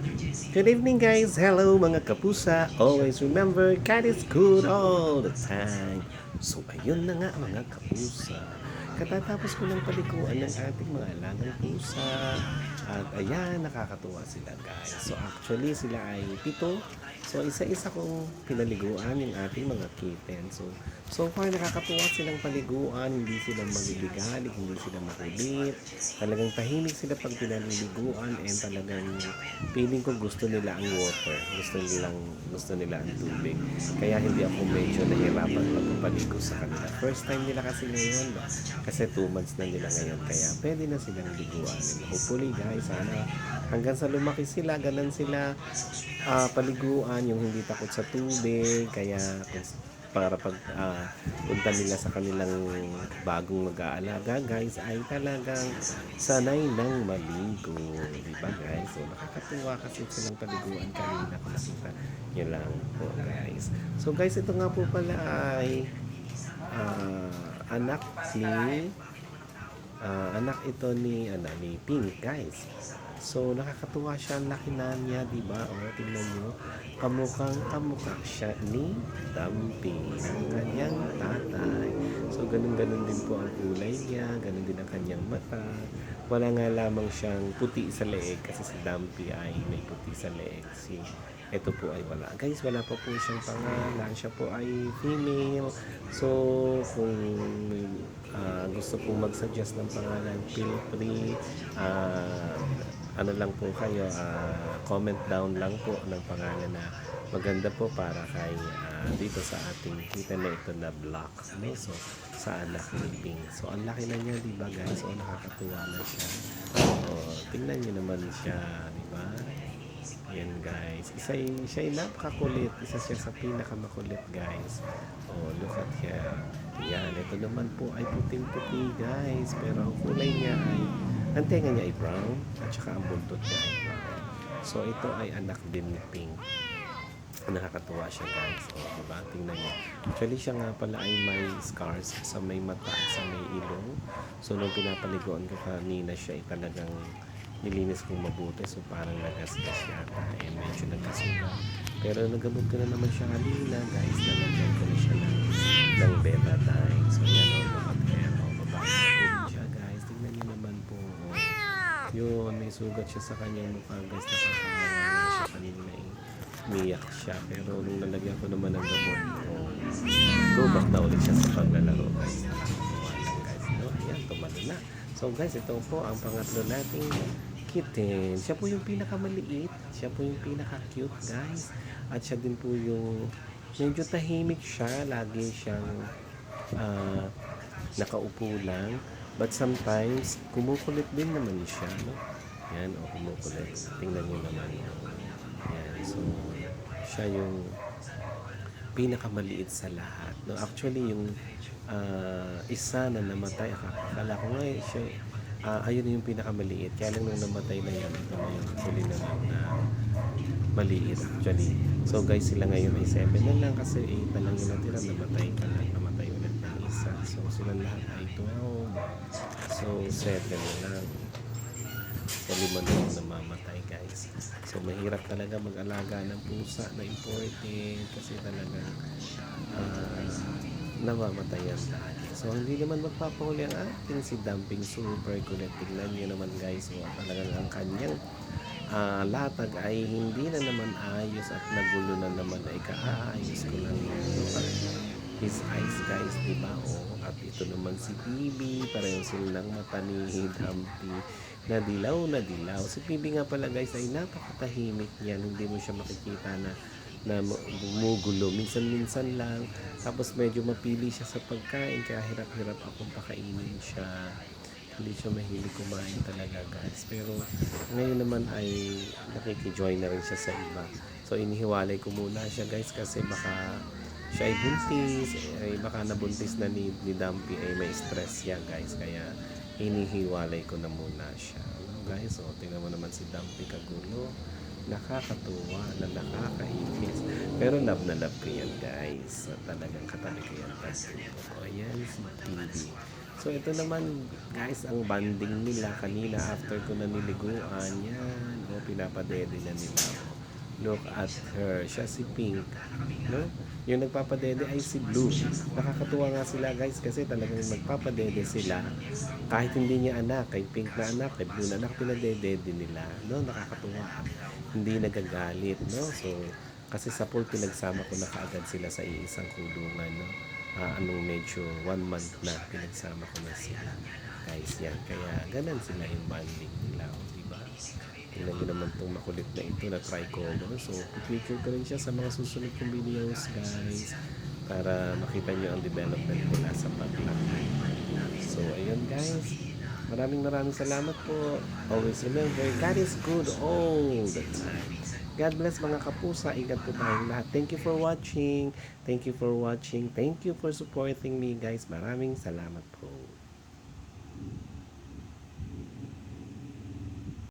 Good evening guys! Hello mga kapusa! Always remember, God is good all the time. So ayun na nga mga kapusa. Katatapos ko ng palikuan ng ating mga alagang pusa. At ayan, nakakatuwa sila guys. So actually sila ay pito. So isa-isa kong pinaliguan yung ating mga kitten. So so far nakakatuwa silang paliguan. Hindi sila magbibigalik, hindi sila makulit. Talagang tahimik sila pag pinaliliguan and talagang feeling ko gusto nila ang water. Gusto nilang gusto nila ang tubig. Kaya hindi ako medyo nahirapan pagpapaligo sa kanila. First time nila kasi ngayon. Kasi 2 months na nila ngayon. Kaya pwede na silang liguan. Hopefully guys, sana hanggang sa lumaki sila, ganun sila ah, paliguan, yung hindi takot sa tubig. Kaya para pag ah, punta nila sa kanilang bagong mag-aalaga guys ay talagang sanay ng maligo di ba guys so nakakatuwa kasi silang paliguan kanina kung nakita nyo lang po guys so guys ito nga po pala ay anak ni ah, anak ito ni ano ni Pink guys So, nakakatuwa siya. Ang laki na niya, di ba? O, tingnan nyo. Kamukhang kamukha siya ni Dumpy, ang kanyang tatay. So, ganun-ganun din po ang kulay niya. Ganun din ang kanyang mata. Wala nga lamang siyang puti sa leeg kasi si Dumpy ay may puti sa leeg. Si ito po ay wala. Guys, wala pa po siyang pangalan. Siya po ay female. So, kung ah, gusto pong mag-suggest ng pangalan, feel free. ah, ano lang po kayo, ah, comment down lang po ng pangalan na maganda po para kay ah, dito sa ating kita na ito na block. No? So, sa anak ni. So, ang laki na niya, di ba guys? O, nakakatuwa na siya. O, tingnan niyo naman siya, di ba? Yan guys. Isa siya ay napakakulit. Isa siya sa pinakamakulit guys. Oh, look at here. Yan. Ito naman po ay puting-puti guys. Pero ang kulay niya ay, ang tenga niya ay brown. At saka ang buntot niya ay brown. So ito ay anak din ni Pink. Nakakatuwa siya guys. O, diba? Tingnan niyo. Actually siya nga pala ay may scars sa may mata at sa may ilong. So nung pinapaliguan ko kanina siya ay talagang nilinis kong mabuti. So parang nagasgas yata. Eh medyo nagkasugat pero nagamot ko na naman siya kanina. Guys nalagyan ko na siya ng, ng betadine so yan o mga pero babae siya guys. Tingnan niyo naman po oh. yun may sugat siya sa kanyang mukha guys. Nakakamawa siya. Kanina eh umiyak siya. Pero nung nalagyan ko naman ng gamot oh, go back na ulit siya sa paglalaro guys. Nakakatawa lang guys. No? ayan tumalo na. So guys ito po ang pangatlo nating kitten siya po yung pinakamaliit. Siya po yung pinaka-cute guys. At siya din po yung medyo tahimik siya. Lagi siyang ah, nakaupo lang. But sometimes kumukulit din naman siya no? yan o kumukulit. Tingnan niyo naman. Yan so siya yung pinakamaliit sa lahat no? Actually yung ah, isa na namatay. Akala ko nga eh, siya ah, ayun yung pinakamaliit. Kaya lang nung namatay na yan ito na yung huli na lang na maliit actually. So guys sila ngayon ay 7 na lang kasi 8 na lang yung natira. Namatay ka lang namatay ulit ng isa. So sila lahat ay 12 so 7 na lang. So lima na lang namamatay guys. So mahirap talaga mag-alaga ng pusa na imported kasi talaga ah, namamatay yan lagi. So, hindi naman magpapahuli ang ating si Dumping Super Kulit. Tingnan nyo naman guys, oh, talagang ang kanyang ah, latag ay hindi na naman ayos at nagulo na naman ay kaayos ko lang his eyes guys, di ba? Oh, at ito naman si Bibi, parehong silang mata ni Dumpy na dilaw na dilaw. Si Bibi nga pala guys ay napakatahimik niyan. Hindi mo siya makikita na na gumugulo. Minsan-minsan lang. Tapos medyo mapili siya sa pagkain. Kaya hirap-hirap akong pakainin siya. Hindi siya mahilig kumain talaga guys. Pero ngayon naman ay nakikijoin na rin siya sa iba. So inihiwalay ko muna siya guys kasi baka siya ay buntis. Ay baka nabuntis na ni, ni Dumpy ay may stress siya guys. Kaya inihiwalay ko na muna siya. Guys, o tingnan mo naman si Dumpy kagulo nakakatuwa na nakakainis. Pero love na love ko yan guys. So, talagang katabi ko yan. O yan si TV. So ito naman guys ang banding nila kanina after ko na niliguan yan. O pinapadede na nila. Look at her. Siya si Pink. No? Yung nagpapadede ay si Blue. Nakakatuwa nga sila guys kasi talagang nagpapadede sila. Kahit hindi niya anak, kay Pink na anak, kay Blue na anak, pinadedede nila. No? Nakakatuwa. Hindi nagagalit. No? So, kasi sa pool, pinagsama ko na kaagad sila sa iisang kulungan. No? Ah, anong medyo one month na pinagsama ko na sila. Guys, yan. Kaya ganun sila yung bonding nila. O, diba? Tingnan nyo naman itong makulit na ito na tricolor. So, pipicture ko rin siya sa mga susunod kong videos, guys. Para makita nyo ang development nila sa paglaki. So, ayun guys. Maraming maraming salamat po. Always remember, God is good all the time. God bless mga kapusa. Ingat po tayong lahat. Thank you for watching. Thank you for watching. Thank you for supporting me guys. Maraming salamat po.